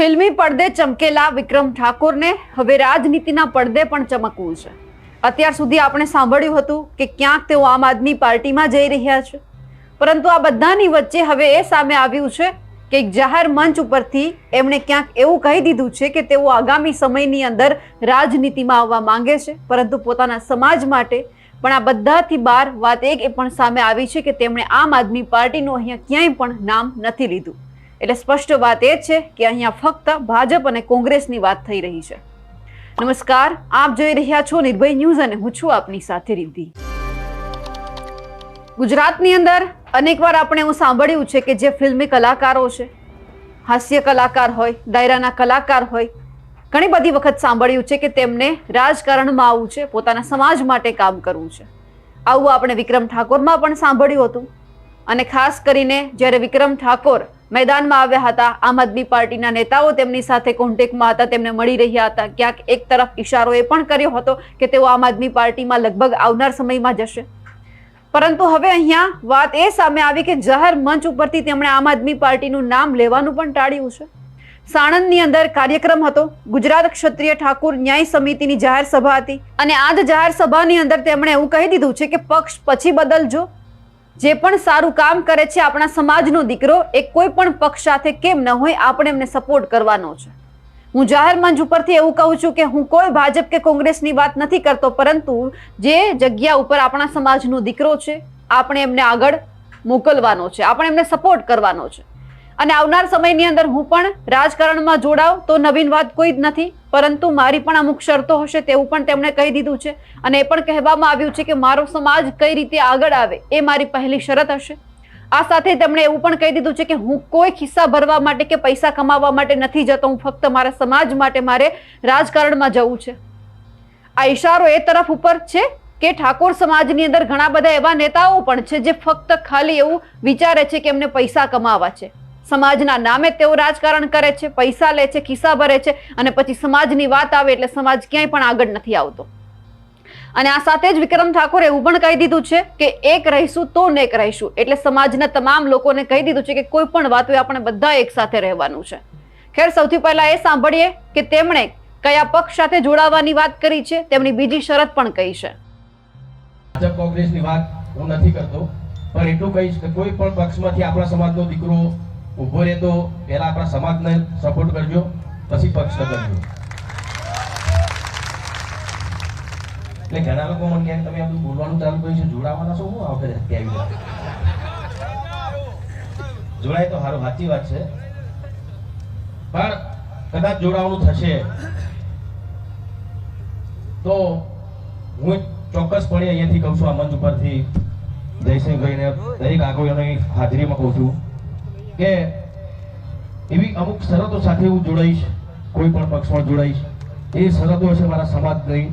ફિલ્મી પડદે ચમકેલા વિક્રમ ઠાકોરને હવે રાજનીતિના પડદે પણ ચમકવું છે. અત્યાર સુધી આપણે સાંભળ્યું હતું કે ક્યાંક તેઓ આમ આદમી પાર્ટીમાં જઈ રહ્યા છે. પરંતુ આ બધાની વચ્ચે હવે એ સામે આવ્યું છે કે એક જાહેર મંચ ઉપરથી એમણે ક્યાંક એવું કહી દીધું છે કે તેઓ આગામી સમયની અંદર રાજનીતિમાં આવવા માંગે છે. પરંતુ પોતાના સમાજ માટે પણ આ બધાથી બહાર વાત એક એ પણ સામે આવી છે કે તેમણે આમ આદમી પાર્ટીનું અહીંયા ક્યાંય પણ નામ નથી લીધું. એટલે સ્પષ્ટ વાત એ છે કે અહીંયા ફક્ત ભાજપ અને કોંગ્રેસની વાત થઈ રહી છે. નમસ્કાર, આપ જોઈ રહ્યા છો નિર્ભય ન્યૂઝ અને હું છું આપની સાથે રિદ્ધિ. ગુજરાતની અંદર અનેકવાર આપણે એવું સાંભળ્યું છે કે જે ફિલ્મી કલાકારો છે, હાસ્ય કલાકાર હોય, ડાયરાના કલાકાર હોય, ઘણી બધી વખત સાંભળ્યું છે કે તેમને રાજકારણમાં આવવું છે, પોતાના સમાજ માટે કામ કરવું છે. આવું આપણે વિક્રમ ઠાકોરમાં પણ સાંભળ્યું હતું. અને ખાસ કરીને જ્યારે વિક્રમ ઠાકોર મેદાનમાં આવ્યા હતા. આમ આદમી પાર્ટીના નેતાઓ તેમની સાથે કોન્ટેક્ટમાં હતા. તેમને મળી રહ્યા હતા. ક્યાંક એક તરફ ઇશારો એ પણ કર્યો હતો કે તેઓ આમ આદમી પાર્ટીમાં લગભગ આવનાર સમયમાં જશે પરંતુ હવે અહીંયા વાત એ સામે આવી કે જાહેર મંચ ઉપરથી તેમણે આમ આદમી પાર્ટીનું નામ લેવાનું પણ ટાળ્યું છે. સાણંદની અંદર કાર્યક્રમ હતો. ગુજરાત ક્ષત્રિય ઠાકુર ન્યાય સમિતિની જાહેર સભા હતી. અને આ જ જાહેર સભાની અંદર તેમણે એવું કહી દીધું છે કે પક્ષ પછી બદલજો. જે પણ સારું કામ કરે છે આપણા સમાજનો દીકરો, એ કોઈ પણ પક્ષ સાથે કેમ ન હોય, આપણે એમને સપોર્ટ કરવાનો છે. હું જાહેર મંચ ઉપરથી એવું કહું છું કે હું કોઈ ભાજપ કે કોંગ્રેસની વાત નથી કરતો, પરંતુ જે જગ્યા ઉપર આપણા સમાજનો દીકરો છે, આપણે એમને આગળ મોકલવાનો છે, આપણે એમને સપોર્ટ કરવાનો છે. અને આવનાર સમયની અંદર હું પણ રાજકારણમાં જોડાવ તો નવીન વાત કોઈ જ નથી, પરંતુ મારી પણ અમુક શરતો હશે તેવું પણ તેમણે કહી દીધું છે. અને એ પણ કહેવામાં આવ્યું છે કે મારો સમાજ કઈ રીતે આગળ આવે એ મારી પહેલી શરત હશે. આ સાથે તેમણે એવું પણ કહી દીધું છે કે હું કોઈ ખિસ્સા ભરવા માટે કે પૈસા કમાવા માટે નથી જતો, હું ફક્ત મારા સમાજ માટે મારે રાજકારણમાં જવું છે. આ ઇશારો એ તરફ ઉપર છે કે ઠાકોર સમાજની અંદર ઘણા બધા એવા નેતાઓ પણ છે જે ફક્ત ખાલી એવું વિચારે છે કે એમને પૈસા કમાવા છે. સમાજના નામે તેઓ રાજકારણ કરે છે, પૈસા લે છે, ખિસ્સા ભરે છે અને પછી સમાજની વાત આવે એટલે સમાજ ક્યાંય પણ આગળ નથી આવતો. અને આ સાથે જ વિક્રમ ઠાકોરે એવું પણ કહી દીધું છે કે એક રહીશું તો નેક રહીશું. એટલે સમાજના તમામ લોકોને કહી દીધું છે કે કોઈ પણ વાતો આપણે બધા એક સાથે રહેવાનું છે. ખેર, સૌથી પહેલા એ સાંભળીએ કે તેમણે કયા પક્ષ સાથે જોડાવાની વાત કરી છે, તેમની બીજી શરત પણ કહી છે. ભાજપ કોંગ્રેસની વાત હું નથી કરતો, પણ એટલું કહીશ કે કોઈ પણ પક્ષમાંથી આપણા સમાજનો દીકરો ઊભો રહે તો પહેલા આપણા સમાજને સપોર્ટ કરજો, પછી પક્ષને કરજો એટલે ઘણા લોકો મને કહે તમે બધું બોલવાનું ચાલુ કર્યું છે, જોડાવાના છો હું આ આવી જોડાય તો સારું સાચી વાત છે. પણ કદાચ જોડાવાનું થશે. તો હું ચોક્કસપણે અહીંયાથી કહું છું, આ મંચ ઉપરથી જયસિંહભાઈને દરેક આગેવાનોની હાજરીમાં કહું છું. કે એવી અમુક શરતો સાથે હું જોડાઈશ, કોઈ પણ પક્ષમાં જોડાઈશ. એ શરતો છે મારા સમાજની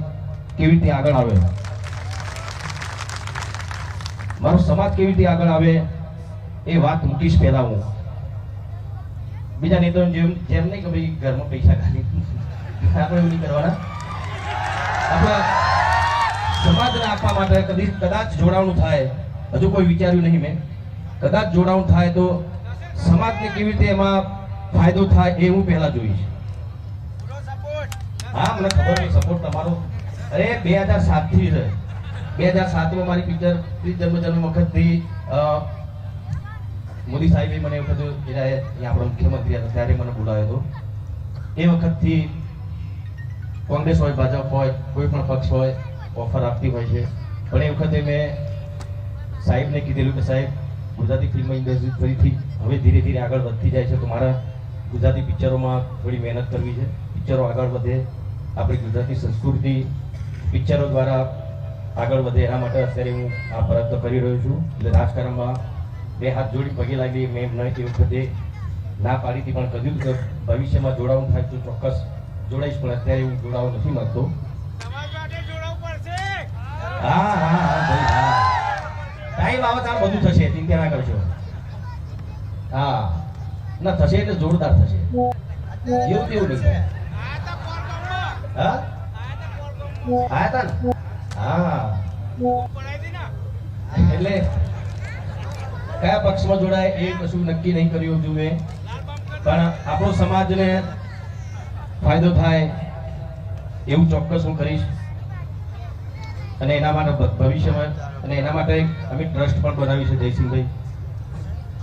કેવી રીતે આગળ આવે? મારો સમાજ કેવી રીતે આગળ આવે એ વાત મૂકીશ પહેલા હું. બીજા નેતાઓ જેમ જેમ નહીં કે ભાઈ ઘરમાં પૈસા ખાલી. આપણે એવું નહીં કરવાના. આપણા સમાજને આપવા માટે કદી કદાચ જોડાવાનું થાય. હજુ કોઈ વિચાર્યું નહીં મેં. કદાચ જોડાવાનું થાય તો સમાજને કેવી રીતે એમાં ફાયદો થાય એ હું પહેલા જોઈશ. હા, મને ખબર નહીં સપોર્ટ તમારો. અરે, બે હજાર સાતથી છે. બે હજાર સાતમાં મારી પિક્ચર જન્મ વખતથી મોદી સાહેબે મને એ વખત એના અહીંયા મુખ્યમંત્રી હતા, ત્યારે મને બોલાવ્યો હતો. એ વખતથી કોંગ્રેસ હોય, ભાજપ હોય, કોઈ પણ પક્ષ હોય, ઓફર આપતી હોય છે. પણ એ વખતે મેં સાહેબને કીધેલું કે સાહેબ ગુજરાતી ફિલ્મ ઇન્ડસ્ટ્રી ફરીથી હવે ધીરે ધીરે આગળ વધતી જાય છે. તો મારા ગુજરાતી પિક્ચરોમાં થોડી મહેનત કરવી છે. પિક્ચરો આગળ વધે આપણી ગુજરાતી સંસ્કૃતિ પિક્ચરો દ્વારા આગળ વધે. એના માટે અત્યારે હું આ પ્રયત્ન કરી રહ્યો છું. એટલે રાજકારણમાં બે હાથ જોડી પગે લાગી મેં ન એ વખતે ના પાડીથી પણ કહ્યું કે ભવિષ્યમાં જોડાવું થાય તો ચોક્કસ જોડાઈશ. પણ અત્યારે હું જોડાવું નથી માંગતો. હા હા હા હા ટાઈમ આવે ત્યારે બધું થશે ચિંતા ના કરજો હા. ના, થશે એટલે જોરદાર થશે. એવું તેવું નહીં જોડાય એ કશું નક્કી નહીં કર્યું હજુ પણ આપણો સમાજને ફાયદો થાય એવું ચોક્કસ હું કરીશ. અને એના માટે ભવિષ્યમાં, અને એના માટે અમે ટ્રસ્ટ પણ બનાવી છે જયસિંહભાઈ.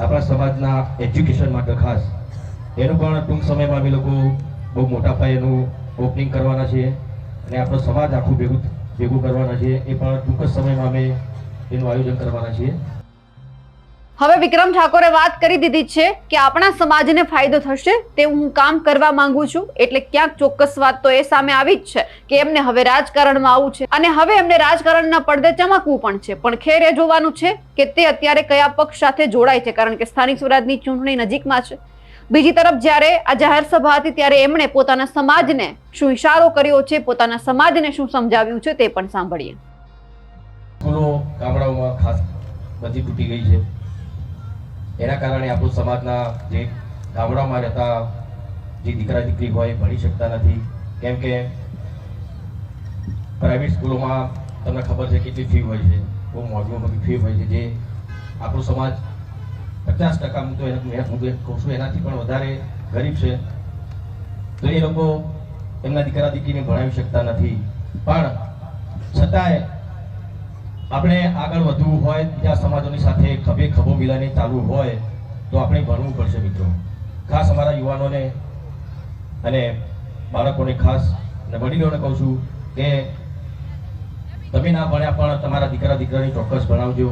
આપણા સમાજના એજ્યુકેશન માટે ખાસ. એનું પણ ટૂંક સમયમાં અમે લોકો બહુ મોટા પાયેનું ઓપનિંગ કરવાના છીએ. અને આપણો સમાજ આખું ભેગું ભેગું કરવાના છીએ. એ પણ ટૂંક જ સમયમાં અમે એનું આયોજન કરવાના છીએ. હવે વિક્રમ ઠાકોરે વાત કરી દીધી છે કે આપણા સમાજને ફાયદો થશે તેવું હું કામ કરવા માંગુ છું. એટલે ક્યાંક ચોક્કસ વાત તો એ સામે આવી જ છે કે એમને હવે રાજકારણમાં આવવું છે. અને હવે એમને રાજકારણના પડદે ચમકવું પણ છે. પણ ખેર એ જોવાનું છે કે તે અત્યારે કયા પક્ષ સાથે જોડાય છે? કારણ કે સ્થાનિક સ્વરાજની ચૂંટણી નજીકમાં છે. બીજી તરફ જ્યારે આ જાહેર સભા હતી ત્યારે એમણે પોતાના સમાજને શું ઇશારો કર્યો છે? પોતાના સમાજને શું સમજાવ્યું છે? તે પણ સાંભળીએ. ગામડાઓમાં ખાસ બધી તૂટી ગઈ છે. એના કારણે આપણું સમાજના જે ગામડામાં રહેતા જે દીકરા દીકરી હોય ભણી શકતા નથી. કેમ કે પ્રાઇવેટ સ્કૂલોમાં તમને ખબર છે કેટલી ફી હોય છે. બહુ મોટી મોટી ફી હોય છે. જે આપણો સમાજ પચાસ ટકા હું તો હું કહું છું, એનાથી પણ વધારે ગરીબ છે. તો એ લોકો એમના દીકરા દીકરીને ભણાવી શકતા નથી. પણ છતાંય આપણે આગળ વધવું હોય બીજા સમાજોની સાથે ખભે ખભો મિલાઈને ચાલવું હોય, તો આપણે ભણવું પડશે મિત્રો. ખાસ અમારા યુવાનોને અને બાળકોને ખાસ અને વડીલોને કહું છું કે તમે ના ભણ્યા પણ તમારા દીકરા દીકરાને ચોક્કસ ભણાવજો.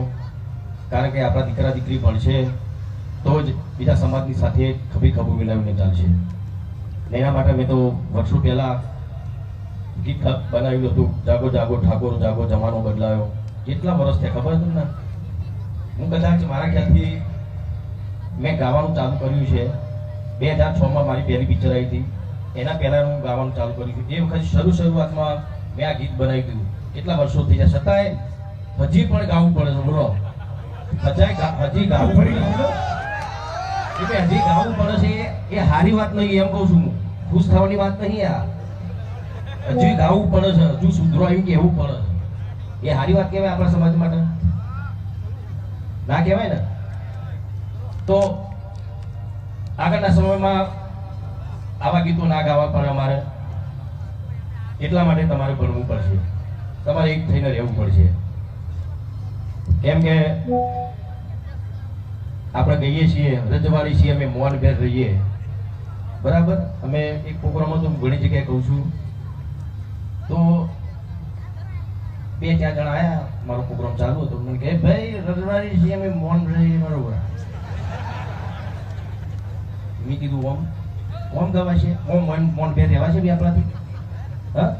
કારણ કે આપણા દીકરા દીકરી ભણશે, તો જ બીજા સમાજની સાથે ખભે ખભો મિલાવીને ચાલશે. એના માટે મેં તો વર્ષો પહેલાં ગીત બનાવ્યું હતું, જાગો જાગો ઠાકોર, જાગો જમાનો બદલાયો. કેટલા વર્ષ થયા? ખબર છે તમને? હું કદાચ મારા ખ્યાલથી મેં ગાવાનું ચાલુ કર્યું છે. બે હજાર છમાં મારી પહેલી પિક્ચર આવી હતી. એના પહેલાં હું ગાવાનું ચાલુ કર્યું હતું એ વખત શરૂ શરૂઆતમાં મેં આ ગીત બનાવી દીધું કેટલા વર્ષો થઈ ગયા? છતાંય હજી પણ ગાવું પડે છે. બોલો. હજાય હજી ગાવું પડે એટલે હજી ગાવું પડે છે એ સારી વાત નહીં, એમ કહું છું ખુશ થવાની વાત નહીં આ. હજી ગાવું પડે છે. હજુ સુધરો આવ્યું કેવું પડે છે. એ હારી વાત કહેવાય આપણા સમાજ માટે. ના કહેવાય ને? તો આગળના સમયમાં આવા ગીતો ના ગાવા પણ અમારે. એટલા માટે તમારે ભણવું પડશે. તમારે એક થઈને રહેવું પડશે. કેમ કે આપણે ગઈએ છીએ, રજવાડી છીએ, અમે મોન ભેર રહીએ. બરાબર? અમે એક પ્રોગ્રામમાં તો હું ઘણી જગ્યાએ કહું છું. તો બે ચાર જણા આવ્યા મારો પ્રોગ્રામ ચાલુ હતો. મને કહે ભાઈ રજવાડી છીએ અમે મોન રહી બરોબર. મેં કીધું, ઓમ ઓમ ગવા છે ઓમ મન, મોન ભેર રહેવા છે બી આપણાથી. હા?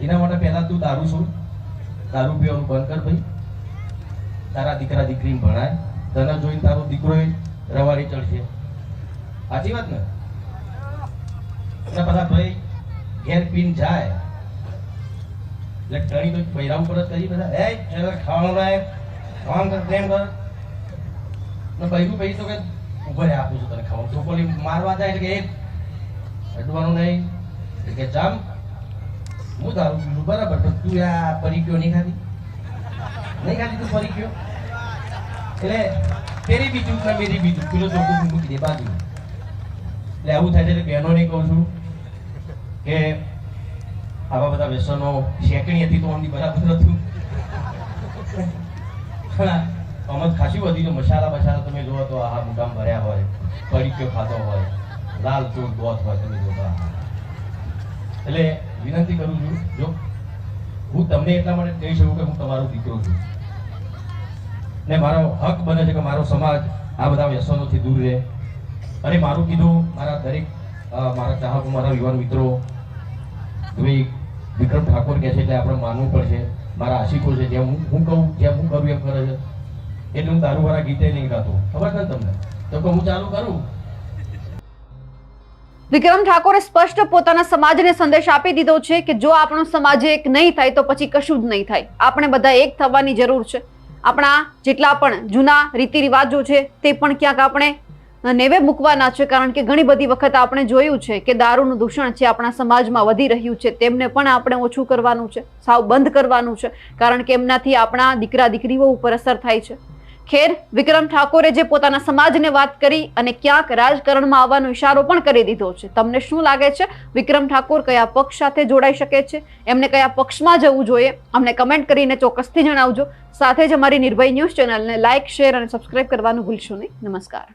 એના માટે પહેલાં તું દારૂ છું દારૂ પીવાનું બંધ કર ભાઈ. તારા દીકરા દીકરી ભણાય. તને જોઈને તારો દીકરો રવાડી ચડશે. સાચી વાત ને? એટલે બધા ભાઈ, ઘેર પીન જાય. એટલે ટણી તો પૈરાવું પર કરી બધા. એ એટલે ખાવાનું લાય ખાવાનું કર પ્રેમ કર. ને પૈરું પૈ તો કે ઊભો આપું છું તને ખાવાનું. તો કોલી મારવા જાય એટલે કે એ અડવાનું નહીં. એટલે કે જામ. હું તારું બીજું બરાબર, પણ તું આ પરી ગયો નહીં ખાધી? નહીં ખાધી તું ફરી ગયો એટલે તેરી બીજું ને મેરી બીજું? પેલો ચોખ્ખું મૂકી દે બાજુ એટલે આવું થાય છે એટલે બહેનોને કહું છું કે આવા બધા વ્યસનો, શેકણી હતી તો અમની બરાબર હતું. અમદ ખાસી વધી તો મસાલા બસાલા તમે જુઓ તો આ મુકામ ભર્યા હોય કડીક્યો ખાતો હોય, લાલ ચૂર ગોત હોય તમે જોતા એટલે વિનંતી કરું છું, જો, હું તમને એટલા માટે કહી શકું કે હું તમારો દીકરો છું. ને મારો હક બને છે કે મારો સમાજ આ બધા વ્યસનોથી દૂર રહે. અને મારું કીધું, મારા દરેક મારા ચાહકો, મારા યુવાન મિત્રો ભાઈ વિક્રમ ઠાકોર કહે છે એટલે આપણે માનવું પડશે, મારા આશિકો છે, જેમ હું કહું, જેમ હું કરું એમ કરે છે. એટલે હું દારૂવાળા ગીતે નહીં ગાતો. ખબર ને તમને? તો કે હું ચાલુ કરું? વિક્રમ ઠાકોરે સ્પષ્ટ પોતાના સમાજને સંદેશ આપી દીધો છે કે જો આપણો સમાજ એક નહીં થાય તો પછી કશું જ નહીં થાય. આપણે બધા એક થવાની જરૂર છે. આપણા જેટલા પણ જૂના રીતિ રિવાજો છે, તે પણ ક્યાંક આપણે નેવે મૂકવાના છે, કારણ કે ઘણી બધી વખત આપણે જોયું છે કે દારૂનું દૂષણ છે આપણા સમાજમાં વધી રહ્યું છે, તેમને પણ આપણે ઓછું કરવાનું છે, સાવ બંધ કરવાનું છે, કારણ કે એમનાથી આપણા દીકરા દીકરીઓ ઉપર અસર થાય છે. ખેર, વિક્રમ ઠાકોરે જે પોતાના સમાજને વાત કરી અને ક્યાંક રાજકારણમાં આવવાનો ઇશારો પણ કરી દીધો છે. તમને શું લાગે છે? વિક્રમ ઠાકોર કયા પક્ષ સાથે જોડાઈ શકે છે? એમને કયા પક્ષમાં જવું જોઈએ? અમને કમેન્ટ કરીને ચોક્કસથી જણાવજો. સાથે જ અમારી નિર્ભય ન્યૂઝ ચેનલને લાઇક શેર અને સબસ્ક્રાઇબ કરવાનું ભૂલશો નહીં. નમસ્કાર.